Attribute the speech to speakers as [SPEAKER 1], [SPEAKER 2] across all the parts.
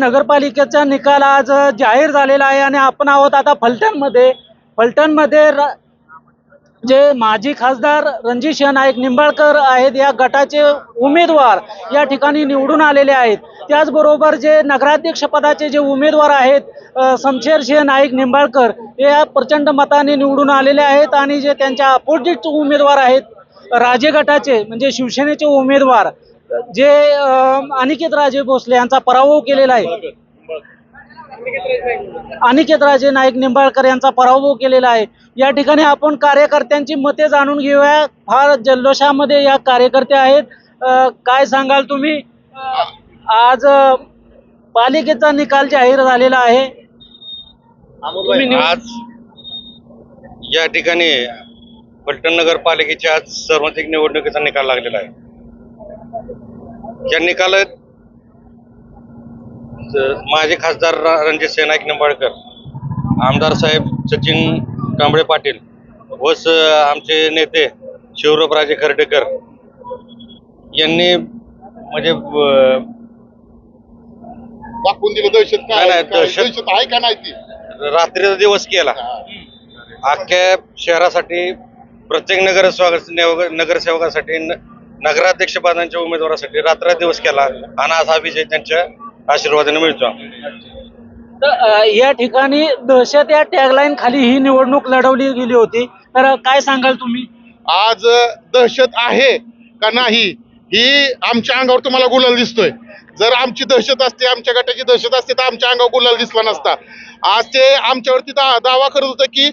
[SPEAKER 1] नगरपालिकेचा निकाल आज जाहीर झालेला आहे आणि आपण आहोत आता फलटणमध्ये. फलटणमध्ये र- जे माजी खासदार रणजित नाईक निंबाळकर आहेत या गटाचे उमेदवार या ठिकाणी निवडून आलेले आहेत. त्याचबरोबर जे नगराध्यक्ष पदाचे जे उमेदवार आहेत समशेर शमशेर सिंह नाईक निंबाळकर हे या प्रचंड मताने निवडून आलेले आहेत आणि जे त्यांच्या अपोजिट उमेदवार आहेत राजे गटाचे म्हणजे शिवसेनेचे उमेदवार जे अनिकेत राजे भोसले यांचा पराभव केलेला आहे. अनिकेत राजे नाईक निंबाळकर यांचा पराभव केलेला आहे. या ठिकाणी आपण कार्यकर्त्यांची मते जाणून घेऊया. फार जल्लोषामध्ये या कार्यकर्ते आहेत. काय सांगाल तुम्ही? आज पालिकेचा निकाल जाहीर झालेला आहे.
[SPEAKER 2] आज या ठिकाणी फलटण नगरपालिकेच्या आज सार्वत्रिक निवडणुकीचा निकाल लागलेला आहे. या निकालात ज- माजी खासदार रणजित नाईक निंबाळकर आमदार साहेब सचिन कांबळे पाटील व आमचे नेते शिवरामराजे खर्डेकर यांनी म्हणजे
[SPEAKER 3] दाखवून दिलं
[SPEAKER 2] नाही, दहशत-
[SPEAKER 3] दहशत आहे का नाही ती?
[SPEAKER 2] रात्रीचा दिवस केला. अख्ख्या शहरासाठी प्रत्येक नगरसेवक नगरसेवकासाठी न- नगराध्यक्ष पदांच्या उमेदवारासाठी रात्र दिवस केला आणि आज हा विजय त्यांच्या आशीर्वादाने मिळतो.
[SPEAKER 1] तर, या ठिकाणी दहशत या टॅगलाईन खाली ही निवडणूक लढवली गेली होती. तर काय सांगाल तुम्ही?
[SPEAKER 3] आज दहशत आहे का नाही ही आमच्या अंगावर तुम्हाला गुलाल दिसतोय. जर आमची दहशत असते आमच्या गटाची दहशत असते तर आमच्या अंगावर गुलाल दिसला नसता. आज ते आमच्यावरती दा दावा करत होतं की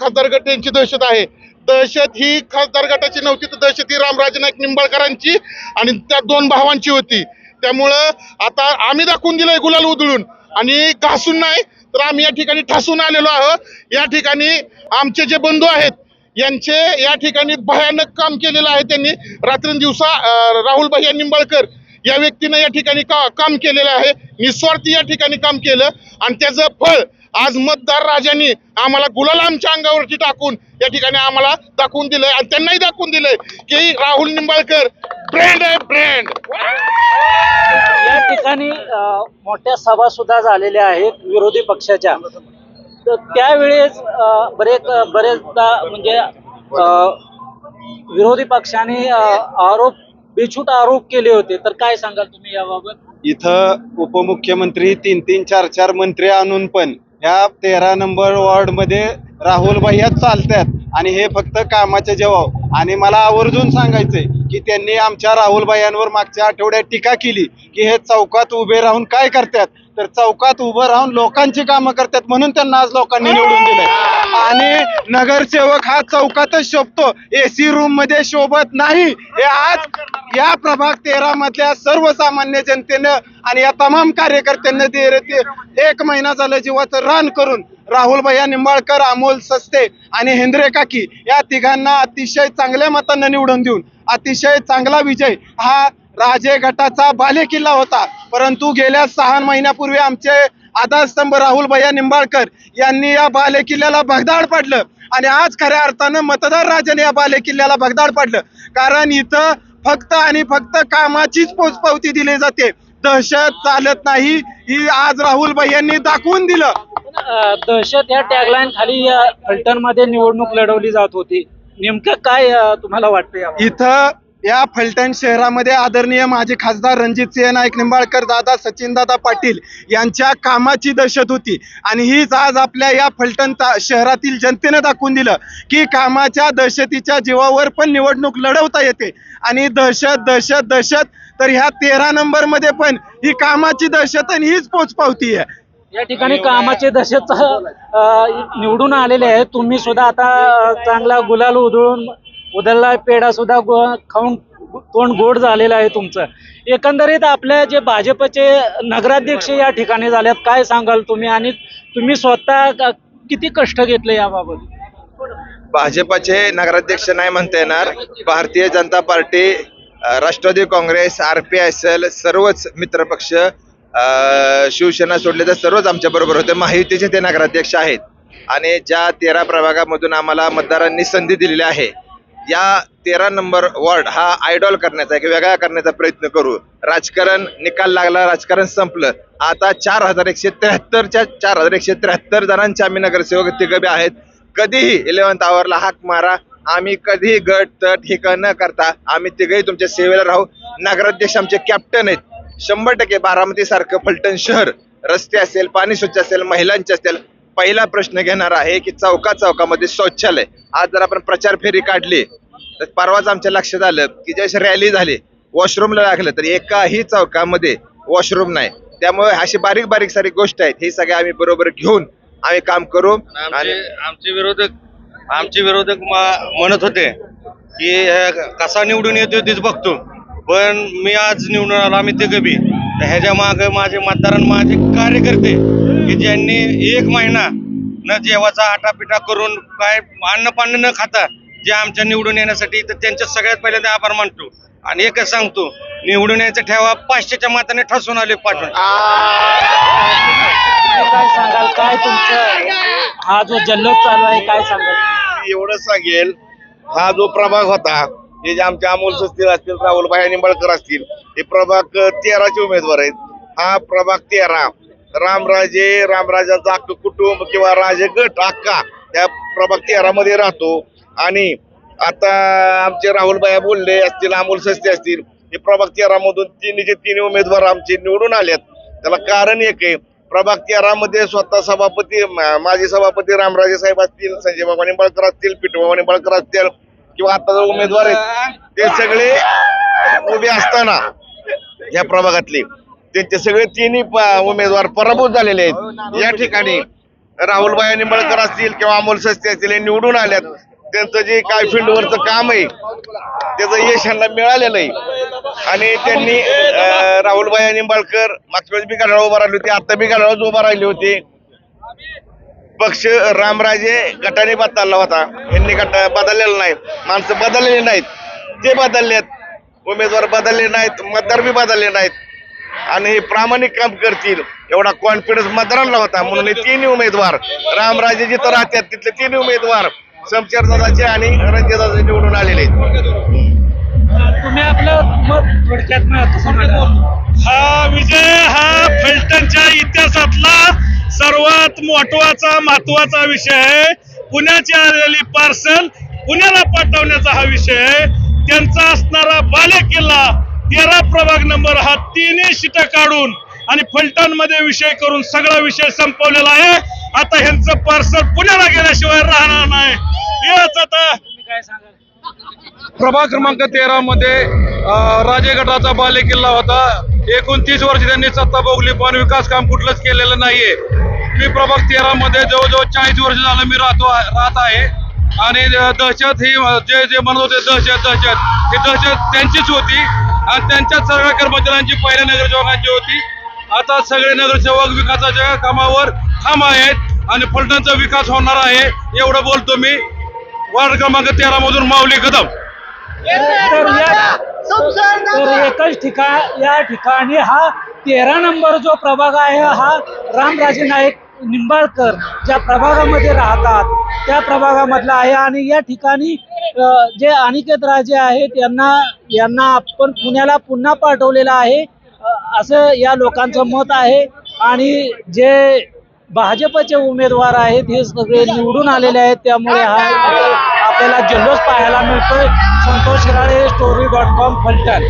[SPEAKER 3] खासदार गट यांची दहशत आहे. दहशत ही खासदार गटाची नव्हती तर दहशत ही रामराजे नाईक निंबाळकरांची आणि त्या दोन भावांची होती. त्यामुळं आता आम्ही दाखवून दिलंय गुलाल उधळून आणि घासून नाही तर आम्ही या ठिकाणी ठासून आलेलो आहोत. या ठिकाणी आमचे जे बंधू आहेत यांचे या ठिकाणी भयानक काम केलेलं आहे त्यांनी. रात्रंदिवसा राहुल भैया निंबाळकर या व्यक्तीनं या ठिकाणी का काम केलेलं आहे. निस्वार्थी या ठिकाणी काम केलं आणि त्याचं फळ आज मतदार राजांनी आम्हाला गुलाल आमच्या अंगावरती टाकून या ठिकाणी आम्हाला दाखवून दिलंय आणि त्यांनाही दाखवून दिलंय की राहुल निंबाळकर ब्रँड आहे ब्रँड
[SPEAKER 1] या ठिकाणी मोठ्या सभा सुद्धा झालेल्या आहेत विरोधी पक्षाच्या. तर त्यावेळेस बरेच बरेचदा म्हणजे अ, विरोधी पक्षाने आरोप बेछूट आरोप केले होते. तर काय सांगाल तुम्ही याबाबत?
[SPEAKER 4] इथं उपमुख्यमंत्री तीन तीन चार चार मंत्री आणून पण या तेरा नंबर वॉर्डमध्ये राहुल भैया चालतात आणि हे फक्त कामाचे जवाब हो. आणि मला आवर्जून सांगायचंय की त्यांनी आमच्या राहुल भैयांवर मागच्या आठवड्यात टीका केली की हे चौकात उभे राहून काय करतात? तर चौकात उभं राहून लोकांची कामं करतात म्हणून त्यांना आज लोकांनी निवडून दिले आणि नगरसेवक हा चौकातच शोभतो. एसी रूममध्ये शोभत नाही. हे आज या प्रभाग तेरा मधल्या सर्वसामान्य जनतेनं आणि या तमाम कार्यकर्त्यांना ते एक महिना झालं जीवाचं रान करून राहुल भैया निंबाळकर अमोल सस्ते आणि हेंद्रे काकी या तिघांना अतिशय चांगल्या मतांना निवडून देऊन अतिशय चांगला विजय हा राजे गटाचा बालेकिल्ला होता. परंतु गेल्या सहा महिन्यापूर्वी आमचे आधारस्तंभ राहुल भैया निंबाळकर यांनी या बालेकिल्ल्याला भगदाड पाडलं. आणि आज खऱ्या अर्थानं मतदार राजाने या बालेकिल्ल्याला भगदाड पाडलं. कारण इथं फक्त आणि फक्त कामाचीच पोचपावती दिली जाते. दहशत चालत नाही ही आज राहुल भैयांनी दाखवून दिलं.
[SPEAKER 1] दहशत या टॅगलाईन खाली या फलटणमध्ये निवडणूक लढवली जात होती. नेमकं काय तुम्हाला वाटतं?
[SPEAKER 4] इथं या फलटण शहरामध्ये आदरणीय माजी खासदार रणजित सिंह नाईक निंबाळकर दादा सचिनदादा पाटील यांच्या कामाची दहशत होती. आणि हीच आज आपल्या या फलटण शहरातील जनतेनं दाखवून दिलं की कामाच्या दहशतीच्या जीवावर पण निवडणूक लढवता येते. आणि दहशत दहशत दहशत तर ह्या तेरा नंबरमध्ये पण ही कामाची दहशत आणि हीच पोच पावती आहे
[SPEAKER 1] या ठिकाणी कामाचे दशक निवडून आलेले आहेत तुम्ही सुद्धा आता चांगला गुलाल उधळून उदरला पेढा सुद्धा खाऊन तोंड गोड झालेलं आहे तुमचं. एकंदरीत आपल्या जे भाजपचे नगराध्यक्ष या ठिकाणी झाल्यात काय सांगाल तुम्ही? आणि तुम्ही स्वतः किती कष्ट घेतले याबाबत?
[SPEAKER 5] भाजपाचे नगराध्यक्ष नाही म्हणता येणार. Bharatiya Janata Party Rashtrawadi Congress R P I S L सर्वच मित्रपक्ष अ, शिवसेना सोडले तर सर्वच आमच्या बरोबर होते. महायुतीचे ते नगराध्यक्ष आहेत. आणि ज्या तेरा प्रभागामधून आम्हाला मतदारांनी संधी दिलेली आहे या तेरा नंबर वॉर्ड हा आयडॉल करण्याचा एक वेगळा करण्याचा प्रयत्न करू. राजकारण निकाल लागला राजकारण संपलं. आता चार हजार एकशे त्र्याहत्तरच्या चार हजार एकशे त्र्याहत्तर जणांचे आम्ही नगरसेवक तिघबे आहेत. कधीही इलेव्हन्थ आवरला हाक मारा. आम्ही कधीही गट तट हे न करता आम्ही तिघही तुमच्या सेवेला राहू. नगराध्यक्ष आमचे कॅप्टन आहेत. शंभर टक्के बारामती सारखं फलटण शहर रस्ते असेल पाणी स्वच्छ असेल महिलांचे असेल पहिला प्रश्न घेणार आहे की चौका चौकामध्ये शौचालय. आज जर आपण प्रचार फेरी काढली तर परवाच आमच्या लक्षात आलं की ज्यावेळेस रॅली झाली वॉशरूमला लागलं तर एकाही चौकामध्ये वॉशरूम नाही. त्यामुळे अशी बारीक बारीक सारी गोष्ट आहेत ही सगळे आम्ही बरोबर घेऊन आम्ही काम करू. आणि
[SPEAKER 2] आमचे विरोधक आमचे विरोधक म्हणत होते की कसा निवडून येतो तेच बघतो. पण मी आज निवडून आलो आम्ही ते बी तर ह्याच्या माग माझे मतदार आणि माझे कार्यकर्ते की ज्यांनी एक महिना न जेवाचा आटापिटा करून काय अन्न पाणी न खाता जे आमच्या निवडून येण्यासाठी तर त्यांच्या सगळ्यात पहिल्यांदा आभार मानतो. आणि एकच सांगतो निवडून यायचं ठेवा पाचशेच्या माताने ठसून आले पाठवून
[SPEAKER 1] काय सांगाल काय तुमचं? हा जो जल्लोष चालू आहे काय सांगाल?
[SPEAKER 6] मी एवढं सांगेल हा जो प्रभाग होता हे जे आमचे अमोल सस्तील असतील राहुलभाई निंबाळकर असतील हे प्रभाग तेराचे उमेदवार आहेत. हा प्रभाग तेरा. रामराजे रामराजाचा अक्क कुटुंब किंवा राजे गट अक्का त्या प्रभाग तेरामध्ये राहतो. आणि आता आमचे राहुलबाया बोलले असतील अमोल सस्ते असतील हे प्रभाग तेरामधून तिन्हीचे तिन्ही उमेदवार आमचे निवडून आलेत त्याला कारण एक आहे प्रभाग तेरामध्ये स्वतः सभापती माजी सभापती रामराजे साहेब असतील संजय बाबा निंबाळकर असतील पिठू निंबाळकर असतील किंवा आता जो उमेदवार आहेत ते सगळे उभे असताना या प्रभागातले त्यांचे सगळे तिन्ही प- उमेदवार पराभूत झालेले आहेत. या ठिकाणी राहुलबाई निंबाळकर असतील किंवा अमोल सस्ते असतील हे निवडून आल्यात. त्यांचं जे काय फील्डवरचं काम आहे त्याचं यश यांना मिळालेलं आहे. आणि त्यांनी अं, राहुलबाई निंबाळकर मागच्या वेळेस बी गाडाला उभा राहिली होती आता बी गाडालाच उभा राहिली होती. पक्ष रामराजे गटाने बदलला होता. यांनी गट बदललेला नाही. माणसं बदललेली नाहीत. ते बदललेत. उमेदवार बदलले नाहीत. मतदार बी बदलले नाहीत. आणि हे प्रामाणिक काम करतील. एवढा कॉन्फिडन्स मतदारांना होता. म्हणून हे तिन्ही उमेदवार रामराजे जिथं राहतात तिथले तिन्ही उमेदवार शमशेर दादाचे आणि रणजित दादाचे निवडून आलेले आहेत.
[SPEAKER 1] तुम्ही आपलं मत थोडक्यात
[SPEAKER 7] हा विजय हा फलटणच्या इतिहासातला सर्वात महत्त्वाचा महत्त्वाचा विषय आहे. पुण्याची आलेली पार्सल पुण्याला पाठवण्याचा हा विषय आहे. त्यांचा असणारा बाले किल्ला तेरा प्रभाग नंबर हा तिन्ही शिटा काढून आणि फलटणमध्ये विषय करून सगळा विषय संपवलेला आहे. आता ह्यांचं पार्सल पुण्याला गेल्याशिवाय राहणार नाही. हेच आता. प्रभाग क्रमांक तेरा मध्ये राजे गटाचा बाले किल्ला होता. एकोणतीस वर्ष त्यांनी सत्ता भोगली पण विकास काम कुठलंच केलेलं नाहीये. मी प्रभाग तेरा मध्ये जवळजवळ चाळीस वर्ष झालं मी राहतो राहत आहे. आणि दहशत ही जे जे म्हणत होते दहशत दहशत ही दहशत त्यांचीच होती. आणि त्यांच्याच सगळ्या कर्मचाऱ्यांची पहिल्या नगरसेवकांची होती. आता सगळे नगरसेवक विकासाच्या कामावर ठाम आहेत आणि फलटणचा विकास होणार आहे एवढं बोलतो मी. वार्ड क्रमांक तेरा मधून माऊली कदम.
[SPEAKER 1] तर एकच ठिकाण या ठिकाणी हा तेरा नंबर जो प्रभाग आहे हा रामराजे नाईक निंबाळकर ज्या प्रभागामध्ये राहतात त्या प्रभागामधला आहे. आणि या ठिकाणी जे अनिकेत राजे आहेत यांना यांना आपण पुण्याला पुन्हा पाठवलेलं आहे. असं या लोकांचं मत आहे. आणि जे भाजपचे उमेदवार आहेत हे सगळे निवडून आलेले आहेत त्यामुळे हा आपल्याला जल्लोष पाहायला मिळतोय. Santosh Shirale story dot com Phaltan.